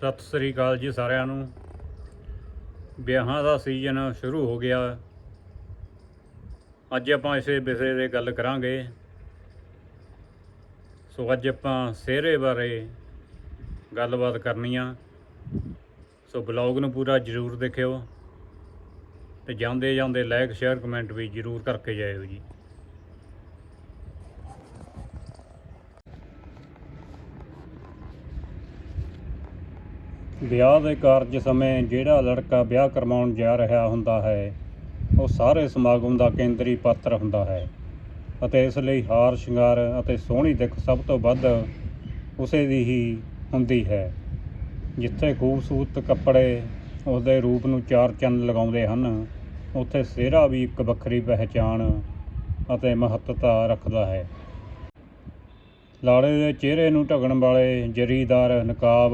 ਸਤਿ ਸ੍ਰੀ ਅਕਾਲ ਜੀ ਸਾਰਿਆਂ ਨੂੰ। ਵਿਆਹਾਂ ਦਾ ਸੀਜ਼ਨ ਸ਼ੁਰੂ ਹੋ ਗਿਆ। ਅੱਜ ਆਪਾਂ ਇਸੇ ਵਿਸ਼ੇ ਤੇ ਗੱਲ ਕਰਾਂਗੇ। ਸੋ ਅੱਜ ਆਪਾਂ ਸਿਹਰੇ ਬਾਰੇ ਗੱਲਬਾਤ ਕਰਨੀ ਆ। ਸੋ ਬਲੌਗ ਨੂੰ ਪੂਰਾ ਜ਼ਰੂਰ ਦੇਖਿਓ ਤੇ ਜਾਂਦੇ ਜਾਂਦੇ ਲਾਈਕ ਸ਼ੇਅਰ ਕਮੈਂਟ ਵੀ ਜ਼ਰੂਰ ਕਰਕੇ ਜਾਇਓ ਜੀ। ਵਿਆਹ ਦੇ ਕਾਰਜ ਸਮੇਂ ਜਿਹੜਾ ਲੜਕਾ ਵਿਆਹ ਕਰਵਾਉਣ ਜਾ ਰਿਹਾ ਹੁੰਦਾ ਹੈ, ਉਹ ਸਾਰੇ ਸਮਾਗਮ ਦਾ ਕੇਂਦਰੀ ਪਾਤਰ ਹੁੰਦਾ ਹੈ ਅਤੇ ਇਸ ਲਈ ਹਾਰ, ਸ਼ਿੰਗਾਰ ਅਤੇ ਸੋਹਣੀ ਦਿੱਖ ਸਭ ਤੋਂ ਵੱਧ ਉਸੇ ਦੀ ਹੀ ਹੁੰਦੀ ਹੈ, ਜਿੱਥੇ ਖੂਬਸੂਰਤ ਕੱਪੜੇ ਉਸਦੇ ਰੂਪ ਨੂੰ ਚਾਰ ਚੰਨ ਲਗਾਉਂਦੇ ਹਨ, ਉੱਥੇ ਸਿਹਰਾ ਵੀ ਇੱਕ ਵੱਖਰੀ ਪਹਿਚਾਣ ਅਤੇ ਮਹੱਤਤਾ ਰੱਖਦਾ ਹੈ। ਲਾੜੇ ਦੇ ਚਿਹਰੇ ਨੂੰ ਢਕਣ ਵਾਲੇ ਜਰੀਦਾਰ, ਨਕਾਬ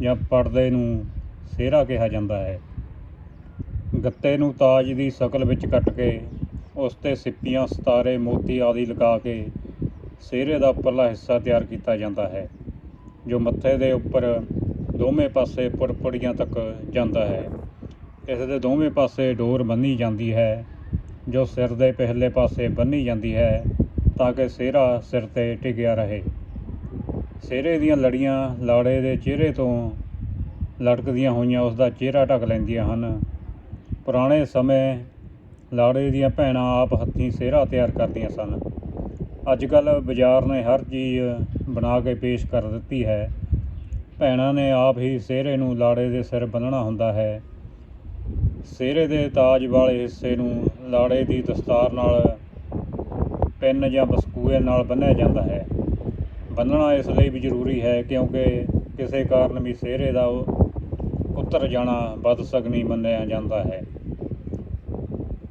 ਜਾਂ ਪਰਦੇ ਨੂੰ ਸਿਹਰਾ ਕਿਹਾ ਜਾਂਦਾ ਹੈ। ਗੱਤੇ ਨੂੰ ਤਾਜ ਦੀ ਸ਼ਕਲ ਵਿੱਚ ਕੱਟ ਕੇ, ਉਸ ਤੇ ਸਿੱਪੀਆਂ, ਸਤਾਰੇ, ਮੋਤੀ ਆਦਿ ਲਗਾ ਕੇ ਸਿਹਰੇ ਦਾ ਉੱਪਰਲਾ ਹਿੱਸਾ ਤਿਆਰ ਕੀਤਾ ਜਾਂਦਾ ਹੈ, ਜੋ ਮੱਥੇ ਦੇ ਉੱਪਰ ਦੋਵੇਂ ਪਾਸੇ ਪੁੜਪੁੜੀਆਂ ਤੱਕ ਜਾਂਦਾ ਹੈ। ਇਸ ਦੇ ਦੋਵੇਂ ਪਾਸੇ ਡੋਰ ਬੰਨੀ ਜਾਂਦੀ ਹੈ, ਜੋ ਸਿਰ ਦੇ ਪਹਿਲੇ ਪਾਸੇ ਬੰਨੀ ਜਾਂਦੀ ਹੈ, ਤਾਂ ਕਿ ਸਿਹਰਾ ਸਿਰ ਤੇ ਟਿਕਿਆ ਰਹੇ। ਸਿਹਰੇ ਦੀਆਂ ਲੜੀਆਂ ਲਾੜੇ ਦੇ ਚਿਹਰੇ ਤੋਂ ਲਟਕਦੀਆਂ ਹੋਈਆਂ ਉਸ ਦਾ ਚਿਹਰਾ ਢੱਕ ਲੈਂਦੀਆਂ ਹਨ। ਪੁਰਾਣੇ ਸਮੇਂ ਲਾੜੇ ਦੀਆਂ ਭੈਣਾਂ ਆਪ ਹੱਥੀਂ ਸਿਹਰਾ ਤਿਆਰ ਕਰਦੀਆਂ ਸਨ। ਅੱਜ ਕੱਲ ਬਾਜ਼ਾਰ ਨੇ ਹਰ ਚੀਜ਼ ਬਣਾ ਕੇ ਪੇਸ਼ ਕਰ ਦਿੱਤੀ ਹੈ। ਭੈਣਾਂ ਨੇ ਆਪ ਹੀ ਸਿਹਰੇ ਨੂੰ ਲਾੜੇ ਦੇ ਸਿਰ ਬੰਨਣਾ ਹੁੰਦਾ ਹੈ। ਸਿਹਰੇ ਦੇ ਤਾਜ ਵਾਲੇ ਹਿੱਸੇ ਨੂੰ ਲਾੜੇ ਦੀ ਦਸਤਾਰ ਨਾਲ, ਪਿੰਨ ਜਾਂ ਬਸਕੂਏ ਨਾਲ ਬੰਨ੍ਹਿਆ ਜਾਂਦਾ ਹੈ। ਬੰਨਣਾ ਇਸ ਲਈ ਵੀ ਜ਼ਰੂਰੀ ਹੈ ਕਿਉਂਕਿ ਕਿਸੇ ਕਾਰਨ ਵੀ ਸਿਹਰੇ ਦਾ ਉੱਤਰ ਜਾਣਾ ਵੱਧ ਸਕਣੀ ਮੰਨਿਆ ਜਾਂਦਾ ਹੈ।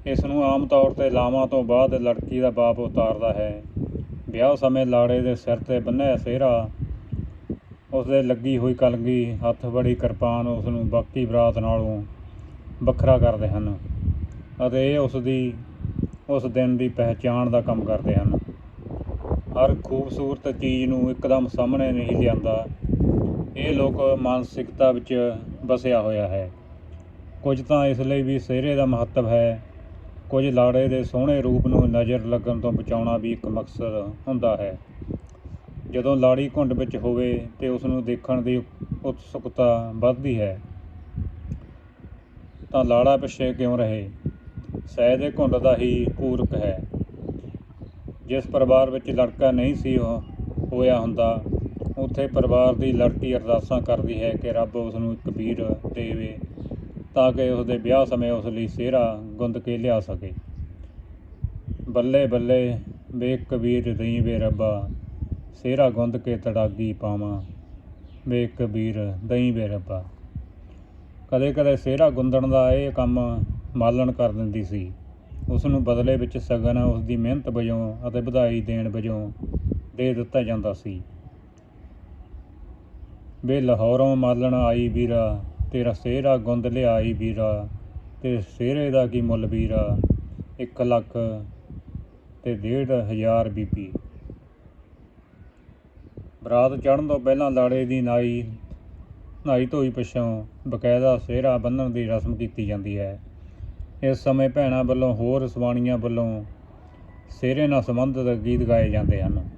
ਇਸ ਨੂੰ ਆਮ ਤੌਰ ਤੇ ਲਾਵਾਂ ਤੋਂ ਬਾਅਦ ਲੜਕੀ ਦਾ ਬਾਪ ਉਤਾਰਦਾ ਹੈ। ਵਿਆਹ ਸਮੇਂ ਲਾੜੇ ਦੇ ਸਿਰ ਤੇ ਬੰਨਿਆ ਸਿਹਰਾ ਉਸ ਦੇ ਲੱਗੀ ਹੋਈ ਕਲਗੀ, ਹੱਥ ਬੜੀ ਕਿਰਪਾਨ ਉਸ ਨੂੰ ਬਾਕੀ ਬਰਾਤ ਨਾਲੋਂ ਵੱਖਰਾ ਕਰਦੇ ਹਨ ਅਤੇ ਇਹ ਉਸ ਦੀ ਉਸ ਦਿਨ ਦੀ ਪਹਿਚਾਣ ਦਾ ਕੰਮ ਕਰਦੇ ਹਨ। ਹਰ ਖੂਬਸੂਰਤ ਚੀਜ਼ ਨੂੰ ਇੱਕਦਮ ਸਾਹਮਣੇ ਨਹੀਂ ਲਿਆਂਦਾ। ਇਹ ਲੋਕ ਮਾਨਸਿਕਤਾ ਵਿੱਚ ਵਸਿਆ ਹੋਇਆ ਹੈ। ਕੁਝ ਤਾਂ ਇਸ ਲਈ ਵੀ ਸਿਹਰੇ ਦਾ ਮਹੱਤਵ ਹੈ। ਕੁਝ ਲਾੜੇ ਦੇ ਸੋਹਣੇ ਰੂਪ ਨੂੰ ਨਜ਼ਰ ਲੱਗਣ ਤੋਂ ਬਚਾਉਣਾ ਵੀ ਇੱਕ ਮਕਸਦ ਹੁੰਦਾ ਹੈ। ਜਦੋਂ ਲਾੜੀ ਘੁੰਡ ਵਿੱਚ ਹੋਵੇ ਤੇ ਉਸ ਨੂੰ ਦੇਖਣ ਦੀ ਉਤਸੁਕਤਾ ਵੱਧਦੀ ਹੈ, ਤਾਂ ਲਾੜਾ ਪਿੱਛੇ ਕਿਉਂ ਰਹੇ? ਸਹਿ ਦੇ ਘੁੰਡ ਦਾ ਹੀ ਪੂਰਕ ਹੈ। ਜਿਸ ਪਰਿਵਾਰ ਵਿੱਚ ਲੜਕਾ ਨਹੀਂ ਸੀ ਹੋ- ਹੋਇਆ ਹੁੰਦਾ, ਉੱਥੇ ਪਰਿਵਾਰ ਦੀ ਲੜਕੀ ਅਰਦਾਸਾਂ ਕਰਦੀ ਹੈ ਕਿ ਰੱਬ ਉਸ ਨੂੰ ਇੱਕ ਵੀਰ ਦੇਵੇ ਤਾਂ ਕਿ ਉਸ ਦੇ ਵਿਆਹ ਸਮੇਂ ਉਸ ਲਈ ਸਿਹਰਾ ਗੁੰਦ ਕੇ ਲਿਆ ਸਕੇ। ਬੱਲੇ ਬੱਲੇ ਵੇਖ ਕਬੀਰ ਦਈ ਵੇ ਰੱਬਾ, ਸਿਹਰਾ ਗੁੰਦ ਕੇ ਤੜਾਗੀ ਪਾਵਾਂ, ਵੇਖ ਕਬੀਰ ਦਈ ਵੇ ਰੱਬਾ। ਕਦੇ ਕਦੇ ਸਿਹਰਾ ਗੁੰਦਣ ਦਾ ਇਹ ਕੰਮ ਮਾਲਣ ਕਰ ਦਿੰਦੀ ਸੀ। ਉਸ ਨੂੰ ਬਦਲੇ ਵਿੱਚ ਸਗਨ ਉਸ ਦੀ ਮਿਹਨਤ ਵਜੋਂ ਅਤੇ ਵਧਾਈ ਦੇਣ ਵਜੋਂ ਦੇ ਦਿੱਤਾ ਜਾਂਦਾ ਸੀ। ਵੇ ਲਾਹੌਰੋਂ ਮਾਲਣ ਆਈ ਵੀਰਾ, ਤੇਰਾ ਸਿਹਰਾ ਗੁੰਦ ਲਿਆਈ ਵੀਰਾ ਤੇ ਸਿਹਰੇ ਦਾ ਕੀ ਮੁੱਲ ਵੀਰਾ? 1 ਲੱਖ ਤੇ ਡੇਢ ਹਜ਼ਾਰ ਬੀਬੀ। ਬਰਾਤ ਚੜ੍ਹਨ ਤੋਂ ਪਹਿਲਾਂ ਲਾੜੇ ਦੀ ਨਾਈ ਨਹਾਈ ਧੋਈ ਪਿਛੋਂ ਬਕਾਇਦਾ ਸਿਹਰਾ ਬੰਨ੍ਹਣ ਦੀ ਰਸਮ ਕੀਤੀ ਜਾਂਦੀ ਹੈ। ਇਸ ਸਮੇਂ ਭੈਣਾਂ ਵੱਲੋਂ ਹੋਰ ਸਵਾਣੀਆਂ ਵੱਲੋਂ ਸਿਹਰੇ ਨਾਲ ਸੰਬੰਧਿਤ ਗੀਤ ਗਾਏ ਜਾਂਦੇ ਹਨ।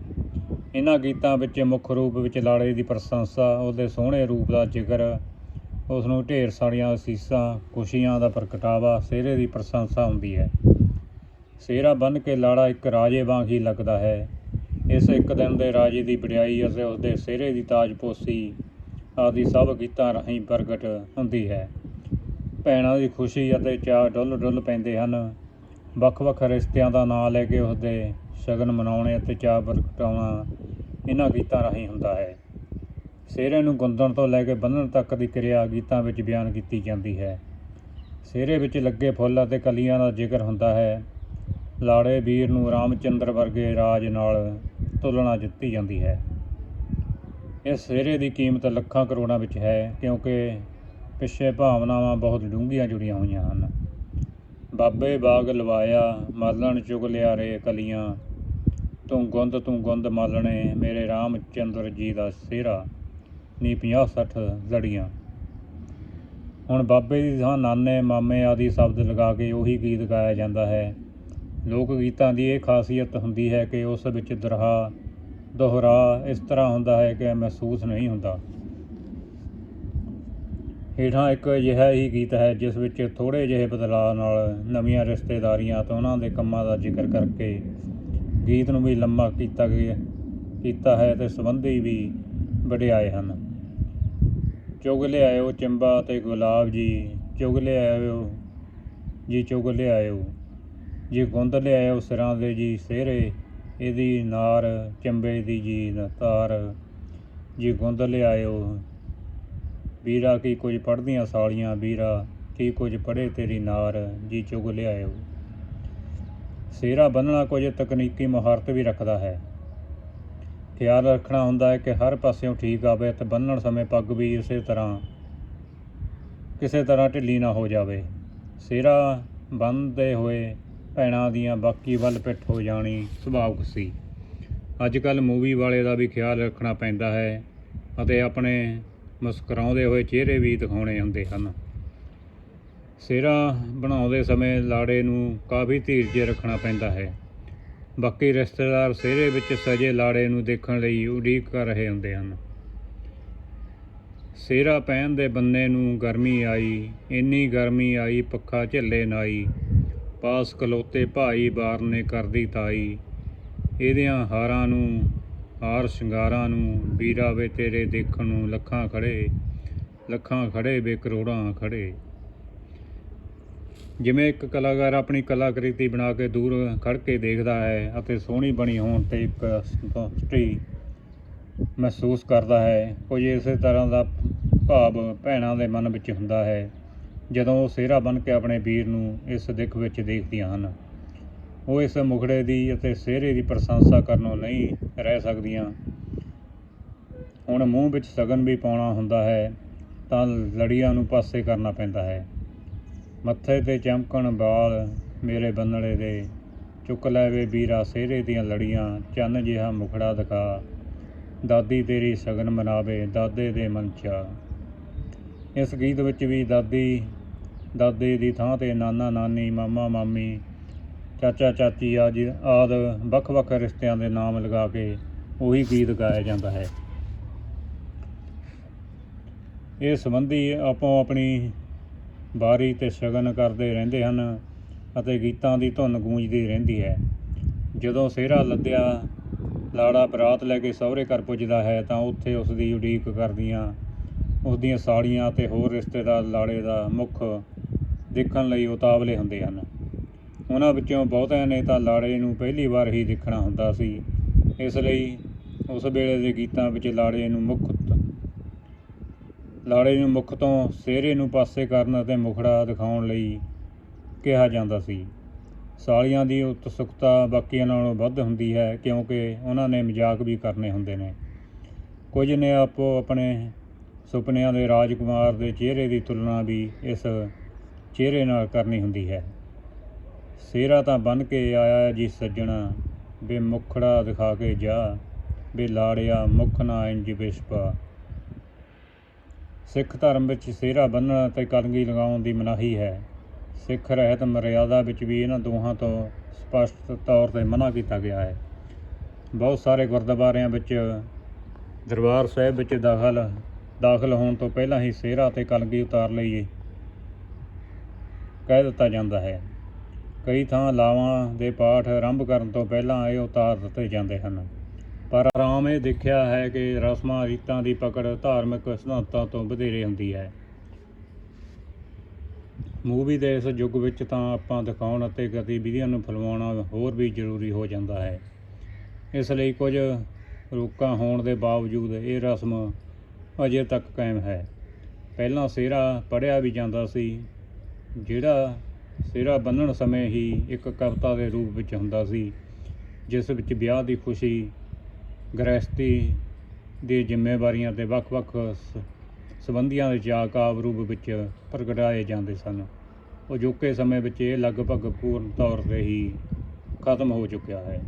ਇਹਨਾਂ ਗੀਤਾਂ ਵਿੱਚ ਮੁੱਖ ਰੂਪ ਵਿੱਚ ਲਾੜੇ ਦੀ ਪ੍ਰਸ਼ੰਸਾ, ਉਹਦੇ ਸੋਹਣੇ ਰੂਪ ਦਾ ਜ਼ਿਕਰ ਉਸ ਨੂੰ ਢੇਰ ਸਾਰੀਆਂ ਅਸੀਸਾਂ, ਖੁਸ਼ੀਆਂ ਦਾ ਪ੍ਰਗਟਾਵਾ, ਸਿਹਰੇ ਦੀ ਪ੍ਰਸ਼ੰਸਾ ਹੁੰਦੀ ਹੈ। ਸਿਹਰਾ ਬੰਨ੍ਹ ਕੇ ਲਾੜਾ ਇੱਕ ਰਾਜੇ ਵਾਂਗ ਹੀ ਲੱਗਦਾ ਹੈ। ਇਸ ਇੱਕ ਦਿਨ ਦੇ ਰਾਜੇ ਦੀ ਵਡਿਆਈ ਅਤੇ ਉਸਦੇ ਸਿਹਰੇ ਦੀ ਤਾਜਪੋਸ਼ੀ ਆਦਿ ਸਭ ਗੀਤਾਂ ਰਾਹੀਂ ਪ੍ਰਗਟ ਹੁੰਦੀ ਹੈ। ਭੈਣਾਂ ਦੀ ਖੁਸ਼ੀ ਅਤੇ ਚਾਅ ਡੁੱਲ ਡੁੱਲ ਪੈਂਦੇ ਹਨ। ਵੱਖ-ਵੱਖ ਰਿਸ਼ਤਿਆਂ ਦਾ ਨਾਂ ਲੈ ਕੇ ਉਸਦੇ ਸ਼ਗਨ ਮਨਾਉਣੇ ਅਤੇ ਚਾਅ ਪ੍ਰਗਟਾਉਣਾ ਇਹਨਾਂ ਗੀਤਾਂ ਰਾਹੀਂ ਹੁੰਦਾ ਹੈ। ਸਿਹਰੇ ਨੂੰ ਗੁੰਦਣ ਤੋਂ ਲੈ ਕੇ ਬੰਨਣ ਤੱਕ ਦੀ ਕਿਰਿਆ ਗੀਤਾਂ ਵਿੱਚ ਬਿਆਨ ਕੀਤੀ ਜਾਂਦੀ ਹੈ। ਸਿਹਰੇ ਵਿੱਚ ਲੱਗੇ ਫੁੱਲ ਅਤੇ ਕਲੀਆਂ ਦਾ ਜ਼ਿਕਰ ਹੁੰਦਾ ਹੈ। ਲਾੜੇ ਵੀਰ ਨੂੰ ਰਾਮਚੰਦਰ ਵਰਗੇ ਰਾਜ ਨਾਲ ਤੁਲਨਾ ਦਿੱਤੀ ਜਾਂਦੀ ਹੈ। ਇਸ ਸਿਹਰੇ ਦੀ ਕੀਮਤ ਲੱਖਾਂ ਕਰੋੜਾਂ ਵਿੱਚ ਹੈ, ਕਿਉਂਕਿ ਪਿੱਛੇ ਭਾਵਨਾਵਾਂ ਬਹੁਤ ਡੂੰਘੀਆਂ ਜੁੜੀਆਂ ਹੋਈਆਂ ਹਨ। ਬਾਬੇ ਬਾਗ ਲਵਾਇਆ, ਮਾਲਣ ਚੁਗ ਲਿਆ ਰੇ ਕਲੀਆਂ। ਤੂੰ ਗੁੰਦ ਤੂੰ ਗੁੰਦ ਮਾਲਣੇ, ਮੇਰੇ ਰਾਮਚੰਦਰ ਜੀ ਦਾ ਸਿਹਰਾ। ਨੀ 50 60 ਲੜੀਆਂ। ਹੁਣ ਬਾਬੇ ਦੀ ਥਾਂ ਨਾਨੇ, ਮਾਮੇ ਆਦਿ ਸ਼ਬਦ ਲਗਾ ਕੇ ਉਹੀ ਗੀਤ ਗਾਇਆ ਜਾਂਦਾ ਹੈ। ਲੋਕ ਗੀਤਾਂ ਦੀ ਇਹ ਖਾਸੀਅਤ ਹੁੰਦੀ ਹੈ ਕਿ ਉਸ ਵਿੱਚ ਦਰਹਾ, ਦੁਹਰਾ ਇਸ ਤਰ੍ਹਾਂ ਹੁੰਦਾ ਹੈ ਕਿ ਮਹਿਸੂਸ ਨਹੀਂ ਹੁੰਦਾ। ਹੇਠਾਂ ਇੱਕ ਅਜਿਹਾ ਹੀ ਗੀਤ ਹੈ, ਜਿਸ ਵਿੱਚ ਥੋੜੇ ਜਿਹੇ ਬਦਲਾਅ ਨਾਲ ਨਵੀਆਂ ਰਿਸ਼ਤੇਦਾਰੀਆਂ ਅਤੇ ਉਹਨਾਂ ਦੇ ਕੰਮਾਂ ਦਾ ਜ਼ਿਕਰ ਕਰਕੇ ਗੀਤ ਨੂੰ ਵੀ ਲੰਮਾ ਕੀਤਾ ਗਿਆ ਕੀਤਾ ਹੈ ਤੇ ਸੰਬੰਧੀ ਵੀ ਵਡਿਆਏ ਹਨ। ਚੁਗ ਲਿਆਇਓ ਚੰਬਾ ਤੇ ਗੁਲਾਬ ਜੀ, ਚੁਗ ਲਿਆਇਓ ਜੀ, ਚੁਗ ਲਿਆਇਓ। ਜੀ ਗੁੰਦ ਲਿਆਇਓ ਸਿਰਾਂ ਦੇ ਜੀ ਸਿਹਰੇ, ਇਹਦੀ ਨਾਰ ਚੰਬੇ ਦੀ ਜੀ, ਤਾਰ। ਜੀ ਗੁੰਦ ਲਿਆਇਓ ਵੀਰਾ ਕੀ ਕੁਝ ਪੜ੍ਹਦੀਆਂ ਸਾਲੀਆਂ ਵੀਰਾ, ਕੀ ਕੁਝ ਪੜ੍ਹੇ ਤੇਰੀ ਨਾਰ, ਜੀ ਚੁਗ ਲਿਆਇਓ। ਸਿਹਰਾ ਬੰਨਣਾ ਕੁਝ ਤਕਨੀਕੀ ਮਹਾਰਤ ਵੀ ਰੱਖਦਾ ਹੈ। ਖਿਆਲ ਰੱਖਣਾ ਹੁੰਦਾ ਹੈ ਕਿ ਹਰ ਪਾਸਿਓਂ ਠੀਕ ਆਵੇ ਤੇ ਬੰਨਣ ਸਮੇਂ ਪੱਗ ਵੀ ਉਸੇ ਤਰ੍ਹਾਂ, ਕਿਸੇ ਤਰ੍ਹਾਂ ਢਿੱਲੀ ਨਾ ਹੋ ਜਾਵੇ। ਸਿਹਰਾ ਬੰਨ੍ਹਦੇ ਹੋਏ ਭੈਣਾਂ ਦੀਆਂ ਬਾਕੀ ਵੱਲ ਪਿੱਠ ਹੋ ਜਾਣੀ ਸੁਭਾਵਿਕ ਸੀ। ਅੱਜ ਕੱਲ ਮੂਵੀ ਵਾਲੇ ਦਾ ਵੀ ਖਿਆਲ ਰੱਖਣਾ ਪੈਂਦਾ ਹੈ ਅਤੇ ਆਪਣੇ ਮੁਸਕਰਾਉਂਦੇ ਹੋਏ ਚਿਹਰੇ ਵੀ ਦਿਖਾਉਣੇ ਹੁੰਦੇ ਹਨ। ਸਿਹਰਾ ਬਣਾਉਂਦੇ ਸਮੇਂ ਲਾੜੇ ਨੂੰ ਕਾਫੀ ਧੀਰਜ ਰੱਖਣਾ ਪੈਂਦਾ ਹੈ। ਬਾਕੀ ਰਿਸ਼ਤੇਦਾਰ ਸਿਹਰੇ ਵਿੱਚ ਸਜੇ ਲਾੜੇ ਨੂੰ ਦੇਖਣ ਲਈ ਉਡੀਕ ਕਰ ਰਹੇ ਹੁੰਦੇ ਹਨ। ਸਿਹਰਾ ਪਹਿਨ ਦੇ ਬੰਨੇ ਨੂੰ ਗਰਮੀ ਆਈ, ਇੰਨੀ ਗਰਮੀ ਆਈ, ਪੱਖਾ ਝੱਲੇ ਨਾਈ, ਪਾਸ ਕਲੋਤੇ ਭਾਈ ਬਾਰ ਨੇ ਕਰਦੀ ਤਾਈ। ਇਹਦਿਆਂ ਹਾਰਾਂ ਨੂੰ ਹਾਰ ਸ਼ਿੰਗਾਰਾਂ ਨੂੰ, ਵੀਰਾ ਵੇ ਤੇਰੇ ਦੇਖਣ ਨੂੰ ਲੱਖਾਂ ਖੜੇ ਲੱਖਾਂ ਖੜੇ ਵੇ ਕਰੋੜਾਂ ਖੜੇ। ਜਿਵੇਂ ਇੱਕ ਕਲਾਕਾਰ ਆਪਣੀ ਕਲਾਕ੍ਰਿਤੀ ਬਣਾ ਕੇ ਦੂਰ ਖੜ ਕੇ ਦੇਖਦਾ ਹੈ ਅਤੇ ਸੋਹਣੀ ਬਣੀ ਹੋਣ ਤੇ ਇੱਕ ਸੰਤੁਸ਼ਟੀ ਮਹਿਸੂਸ ਕਰਦਾ ਹੈ, ਕੁਝ ਇਸੇ ਤਰ੍ਹਾਂ ਦਾ ਭਾਵ ਭੈਣਾਂ ਦੇ ਮਨ ਵਿੱਚ ਹੁੰਦਾ ਹੈ, ਜਦੋਂ ਉਹ ਸਿਹਰਾ ਬਣ ਕੇ ਆਪਣੇ ਵੀਰ ਨੂੰ ਇਸ ਦਿੱਖ ਵਿੱਚ ਦੇਖਦੀਆਂ ਹਨ। ਉਹ ਇਸ ਮੁਖੜੇ ਦੀ ਅਤੇ ਸਿਹਰੇ ਦੀ ਪ੍ਰਸ਼ੰਸਾ ਕਰਨੋਂ ਨਹੀਂ ਰਹਿ ਸਕਦੀਆਂ। ਹੁਣ ਮੂੰਹ ਵਿੱਚ ਸਗਨ ਵੀ ਪਾਉਣਾ ਹੁੰਦਾ ਹੈ, ਤਾਂ ਲੜੀਆਂ ਨੂੰ ਪਾਸੇ ਕਰਨਾ ਪੈਂਦਾ ਹੈ। ਮੱਥੇ ਤੇ ਚਮਕਣ ਵਾਲ ਮੇਰੇ ਬੰਨੜੇ ਦੇ, ਚੁੱਕ ਲੈ ਵੇ ਵੀਰਾ ਸਿਹਰੇ ਦੀਆਂ ਲੜੀਆਂ, ਚੰਨ ਜਿਹਾ ਮੁਖੜਾ ਦਿਖਾ। ਦਾਦੀ ਤੇਰੀ ਸਗਨ ਮਨਾਵੇ, ਦਾਦੇ ਦੇ ਮਨ ਇਸ ਗੀਤ ਵਿੱਚ ਵੀ ਦਾਦੀ, ਦਾਦੇ ਦੀ ਥਾਂ ਤੇ ਨਾਨਾ ਨਾਨੀ ਮਾਮਾ ਮਾਮੀ ਚਾਚਾ ਚਾਚੀ ਆਦਿ ਆਦ ਵੱਖ-ਵੱਖ ਰਿਸ਼ਤਿਆਂ ਦੇ ਨਾਮ ਲਗਾ ਕੇ ਉਹੀ ਗੀਤ ਗਾਇਆ ਜਾਂਦਾ ਹੈ। ਇਹ ਸੰਬੰਧੀ ਆਪੋ ਆਪਣੀ ਬਾਰੀ ਤੇ ਸ਼ਗਨ ਕਰਦੇ ਰਹਿੰਦੇ ਹਨ ਅਤੇ ਗੀਤਾਂ ਦੀ ਧੁਨ ਗੂੰਜਦੀ ਰਹਿੰਦੀ ਹੈ। ਜਦੋਂ ਸਿਹਰਾ ਲੱਦਿਆ, ਲਾੜਾ ਬਰਾਤ ਲੈ ਕੇ ਸਹੁਰੇ ਘਰ ਪੁੱਜਦਾ ਹੈ ਤਾਂ ਉੱਥੇ ਉਸ ਦੀ ਉਡੀਕ ਕਰਦੀਆਂ ਉਸ ਦੀਆਂ ਸਾੜੀਆਂ ਤੇ ਹੋਰ ਰਿਸ਼ਤੇਦਾਰ ਲਾੜੇ ਦਾ ਮੁੱਖ ਦੇਖਣ ਲਈ ਉਤਾਵਲੇ ਹੁੰਦੇ ਹਨ। ਉਹਨਾਂ ਵਿੱਚੋਂ ਬਹੁਤਿਆਂ ਨੇ ਤਾਂ ਲਾੜੇ ਨੂੰ ਪਹਿਲੀ ਵਾਰ ਹੀ ਦੇਖਣਾ ਹੁੰਦਾ ਸੀ। ਇਸ ਲਈ ਉਸ ਵੇਲੇ ਦੇ ਗੀਤਾਂ ਵਿੱਚ ਲਾੜੇ ਨੂੰ ਮੁੱਖ ਲਾੜੇ ਨੂੰ ਮੁੱਖ ਤੋਂ ਸਿਹਰੇ ਨੂੰ ਪਾਸੇ ਕਰਨ ਅਤੇ ਮੁਖੜਾ ਦਿਖਾਉਣ ਲਈ ਕਿਹਾ ਜਾਂਦਾ ਸੀ। ਸਾਲੀਆਂ ਦੀ ਉਤਸੁਕਤਾ ਬਾਕੀਆਂ ਨਾਲੋਂ ਵੱਧ ਹੁੰਦੀ ਹੈ ਕਿਉਂਕਿ ਉਹਨਾਂ ਨੇ ਮਜ਼ਾਕ ਵੀ ਕਰਨੇ ਹੁੰਦੇ ਨੇ। ਕੁਝ ਨੇ ਆਪੋ ਆਪਣੇ ਸੁਪਨਿਆਂ ਦੇ ਰਾਜਕੁਮਾਰ ਦੇ ਚਿਹਰੇ ਦੀ ਤੁਲਨਾ ਵੀ ਇਸ ਚਿਹਰੇ ਨਾਲ ਕਰਨੀ ਹੁੰਦੀ ਹੈ। ਸਿਹਰਾ ਤਾਂ ਬਨ ਕੇ ਆਇਆ ਜੀ ਸੱਜਣਾ, ਬੇ ਮੁਖੜਾ ਦਿਖਾ ਕੇ ਜਾ, ਬੇ ਲਾੜਿਆ ਮੁਖ ਨਾ ਇੰਜ ਬਿਸ਼ਪਾ ਸਿੱਖ ਧਰਮ ਵਿੱਚ ਸਿਹਰਾ ਬੰਨ੍ਹਣਾ ਤੇ ਕਲਗੀ ਲਗਾਉਣ ਦੀ ਮਨਾਹੀ ਹੈ। ਸਿੱਖ ਰਹਿਤ ਮਰਿਆਦਾ ਵਿੱਚ ਵੀ ਇਹਨਾਂ ਦੋਹਾਂ ਤੋਂ ਸਪਸ਼ਟ ਤੌਰ ਤੇ ਮਨਾ ਕੀਤਾ ਗਿਆ ਹੈ। ਬਹੁਤ ਸਾਰੇ ਗੁਰਦੁਆਰਿਆਂ ਵਿੱਚ, ਦਰਬਾਰ ਸਾਹਿਬ ਵਿੱਚ ਦਾਖਲ ਦਾਖਲ ਹੋਣ ਤੋਂ ਪਹਿਲਾਂ ਹੀ ਸਿਹਰਾ ਤੇ ਕਲਗੀ ਉਤਾਰ ਲਈ ਕਹਿ ਦਿੱਤਾ ਜਾਂਦਾ ਹੈ। ਕਈ ਥਾਂ ਲਾਵਾਂ ਦੇ ਪਾਠ ਆਰੰਭ ਕਰਨ ਤੋਂ ਪਹਿਲਾਂ ਇਹ ਉਤਾਰ ਦਿੱਤੇ ਜਾਂਦੇ ਹਨ। ਪਰ ਆਰਾਮ ਇਹ ਦੇਖਿਆ ਹੈ ਕਿ ਰਸਮਾਂ, ਰੀਤਾਂ ਦੀ ਪਕੜ ਧਾਰਮਿਕ ਸਿਧਾਂਤਾਂ ਤੋਂ ਵਧੇਰੇ ਹੁੰਦੀ ਹੈ। ਮੂਵੀ ਦੇ ਇਸ ਯੁੱਗ ਵਿੱਚ ਤਾਂ ਆਪਾਂ ਦਿਖਾਉਣ ਅਤੇ ਗਤੀਵਿਧੀਆਂ ਨੂੰ ਫਿਲਮਾਉਣਾ ਹੋਰ ਵੀ ਜ਼ਰੂਰੀ ਹੋ ਜਾਂਦਾ ਹੈ। ਇਸ ਲਈ ਕੁਝ ਰੋਕਾਂ ਹੋਣ ਦੇ ਬਾਵਜੂਦ ਇਹ ਰਸਮ ਅਜੇ ਤੱਕ ਕਾਇਮ ਹੈ। ਪਹਿਲਾਂ ਸਿਹਰਾ ਪੜਿਆ ਵੀ ਜਾਂਦਾ ਸੀ, ਜਿਹੜਾ ਸਿਹਰਾ ਬੰਨਣ ਸਮੇਂ ਹੀ ਇੱਕ ਕਵਿਤਾ ਦੇ ਰੂਪ ਵਿੱਚ ਹੁੰਦਾ ਸੀ, ਜਿਸ ਵਿੱਚ ਵਿਆਹ ਦੀ ਖੁਸ਼ੀ ਗ੍ਰਹਿਸਤੀ ਦੀ ਜ਼ਿੰਮੇਵਾਰੀਆਂ ਤੇ ਵੱਖ-ਵੱਖ ਸ- ਸੰਬੰਧੀਆਂ ਦੇ ਜਾਕਾਬ ਰੂਪ ਵਿੱਚ ਪ੍ਰਗਟਾਏ ਜਾਂਦੇ ਸਨ। ਅਜੋਕੇ ਸਮੇਂ ਵਿੱਚ ਇਹ ਲਗਭਗ ਪੂਰਨ ਤੌਰ ਤੇ ਹੀ ਖਤਮ ਹੋ ਚੁੱਕਿਆ ਹੈ।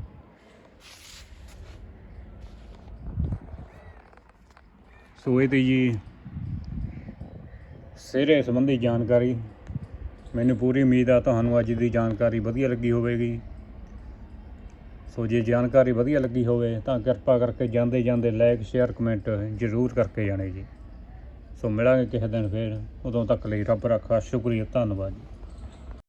ਸੋ ਇਹ ਤੀ ਜੀ ਸਿਹਰੇ ਸੰਬੰਧੀ ਜਾਣਕਾਰੀ। ਮੈਨੂੰ ਪੂਰੀ ਉਮੀਦ ਆ ਤੁਹਾਨੂੰ ਅੱਜ ਦੀ ਜਾਣਕਾਰੀ ਵਧੀਆ ਲੱਗੀ ਹੋਵੇਗੀ। ਸੋ ਜੇ ਜਾਣਕਾਰੀ ਵਧੀਆ ਲੱਗੀ ਹੋਵੇ ਤਾਂ ਕਿਰਪਾ ਕਰਕੇ ਜਾਂਦੇ ਜਾਂਦੇ ਲਾਈਕ ਸ਼ੇਅਰ ਕਮੈਂਟ ਜ਼ਰੂਰ ਕਰਕੇ ਜਾਣੇ ਜੀ। ਸੋ ਮਿਲਾਂਗੇ ਕਿਸੇ ਦਿਨ ਫੇਰ। ਉਦੋਂ ਤੱਕ ਲਈ ਰੱਬ ਰੱਖਾ, ਸ਼ੁਕਰੀਆ, ਧੰਨਵਾਦ ਜੀ।